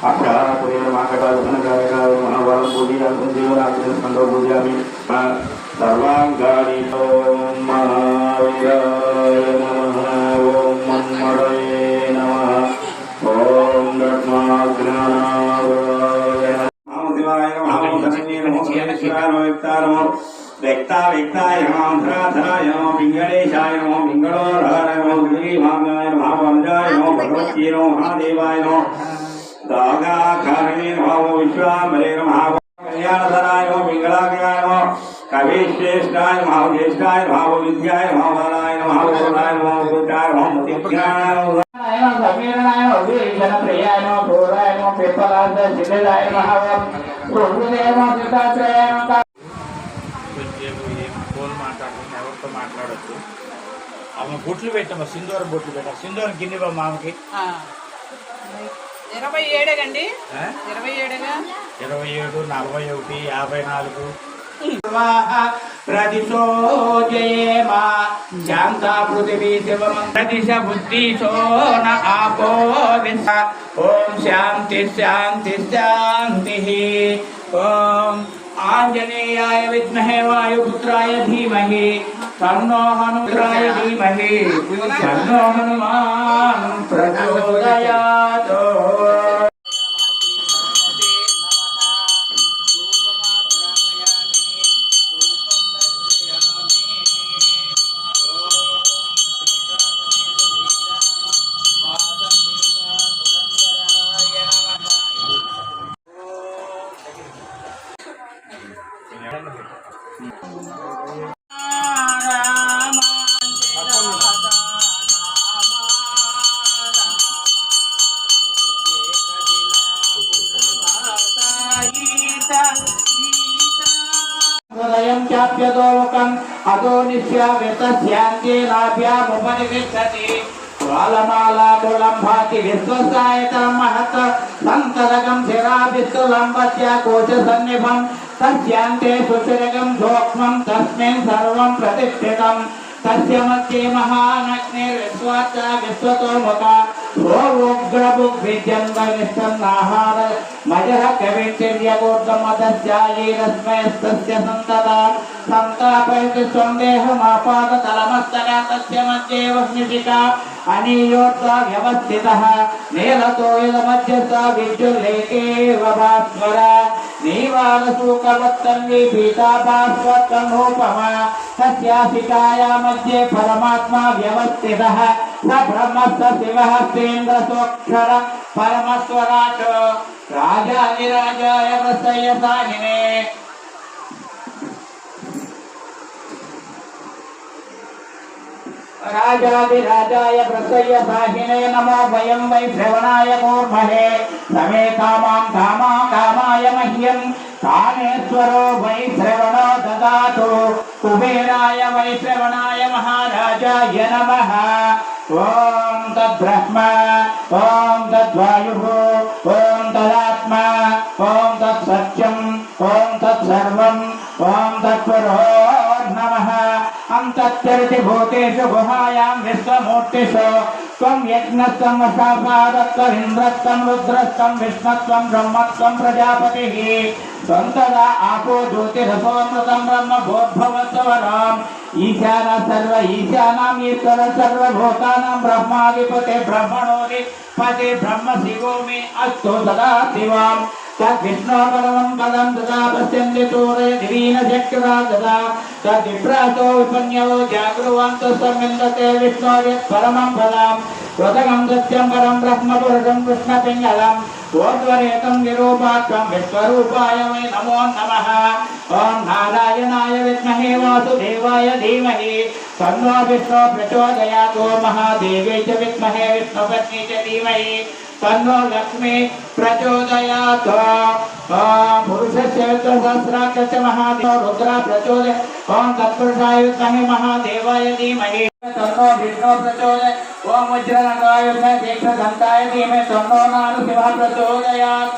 అక్షరాపురే మాకటాయ మహావారం పూజయామి జీవనాగ్ని స్కందో పూజయామి సర్వాంగాని ఓం మహావీరాయ నమః ఓం మన్మడయే నమః ఓం బ్రహ్మాగ్నానాయ నమః శివాయ నమః ఓం ధనన్యే నమః ఓం శివాయ నమః వ్యక్తాయ నమః వ్యక్తా వ్యక్తాయ నమః ధరాధరాయ నమః పింగళేశాయ నమః పింగళోరహాయ నమః గిరిమాంగాయ నమః వంజాయ నమః భగవత్యే నమః నమః కళ్యాణధరాయ నమః పింగళాగ్రాయ నమః కవిశ్రేష్ఠాయ నమః జ్యేష్ఠాయ నమః విద్యాయ పుత్రాయ నమః ముత్యాయ నమః సమీరణాయ వీక్షణ ప్రియాయ క్రూరాయ పిప్పలాద జిల్లాయ మహావం ప్రభుదేవ ఏం ఫోన్ మాట్లాడుతుంది ఎవరితో మాట్లాడొచ్చు ఆమె బొట్లు పెట్టాము సింధూరం బొట్లు పెట్టాం సింధూరం గిన్నె బామ్మ ఆమెకి. ఇరవై ఏడేగండి? ఆ? ఇరవై ఏడుగా? ఇరవై ఏడు నలభై ఒకటి యాభై నాలుగు. ప్రతిశోజయేమ శాంతా పృథివీ శివం ప్రతిశ బుద్ధి శోన ఆపో విశ ఓం శాంతి శాంతి శాంతి. ఓం ఆంజనేయాయ విద్మహే వాయుపుత్రాయ ధీమహి. తన్నో హనుమాయ ధీమహి. తన్నో ప్రాప్యదోకం అదో నిశ్యావ్యతస్యాంతే లాభ్యాముపనిగచ్చతి జ్వాలమాలాకులం విశ్వసాయతం మహత్ సంతరకం శిరాభిస్తులంబస్య కోశ సన్నిభం తస్యాంతే సుశిరగం సూక్ష్మం తస్మిన్ సర్వం ప్రతిష్ఠితం తస్య మధ్యే మహానగ్నిర్విశ్వాచ విశ్వతో ముఖ ఓ ఉగ్రబుగ్విజంగనిష్టన్నాహార మజః కవించర్యగోర్ధమదస్యాయేరస్మయస్తస్య సంతత సంతాపయతి సందేహమాపాద తలమస్తక తస్య మధ్యే వహ్నిషిక అనీయోత్సా వ్యవస్థితः నేలతో ఇదమధ్యస్థ విద్యుల్లేకేవ భాస్వర నీవాలసూకవత్తన్వి పీతాభాస్వత్తనోపమ తస్యాశికాయా మధ్యే పరమాత్మా వ్యవస్థితः స బ్రహ్మస్థ శివः సేంద్రసోక్షర పరమస్వరాట్ రాజాదిరాజాయ ప్రసయ్య సాగినే రాజాదిరాజాయ ప్రసయ్య సాహినే నమో వయం వై శ్రవణాయ కూర్మహే సమే కామాం కామా కామాయ మహ్యం కామేశ్వరో వై శ్రవణో దదాతు కుబేరాయ వై శ్రవణాయ మహారాజాయ నమః ओम तद्ब्रह्म ओम तद्वायुः ओम तदात्मा, ॐ तत्सत्यम्, ॐ तत्सर्वम् तत्पुरो नमः। अन्तत्यर्ति भूतेषु गुहायां विश्वमूर्तिषु, त्वं यज्ञस्त्वं वशापादत्वमिन्द्रस्त्वं रुद्रस्त्वं विष्णुत्वं ब्रह्मत्वं प्रजापतिः। బ్రహ్మత్వం ఆపో జ్యోతిరసోమృతం బ్రహ్మ భోద్భవత్వరాం ఈశాన సర్వ ఈశానాం ఈశ్వర సర్వభూతానాం బ్రహ్మాధిపతే బ్రహ్మణోది పదే బ్రహ్మ శివోమి అస్తు సదా శివాం. తద్విష్ణోపరమం పదం దదా పశ్యంతి సూరయ దివీన చక్రా దదా తద్విప్రాతో విపన్యవో జాగృవాంతో సంవిందతే విష్ణో పరమం పదం. కృతకం సత్యం పరం బ్రహ్మ పురుషం కృష్ణ పింగళం. ఓద్వరేతం విరూపాత్వం విశ్వరూపాయ వై నమో నమః. विद्महे वासुदेवाय धीमहि। तन्नो विष्णु प्रचोदयात् महादेव्यै च विद्महे विष्णुपत्नी च धीमहि। तन्नो लक्ष्मी प्रचोदयात्। पुरुषस्य विद्वसहस्राक्ष च महादेव रुद्र प्रचोदय। ॐ तत्पुरुषाय विद्महे महादेवाय धीमहि। तन्नो विष्णु प्रचोदय। ॐ वज्रनगाय विद्महे दीक्षदन्ताय धीमहि। तन्नो नारसिंहः प्रचोदयात्।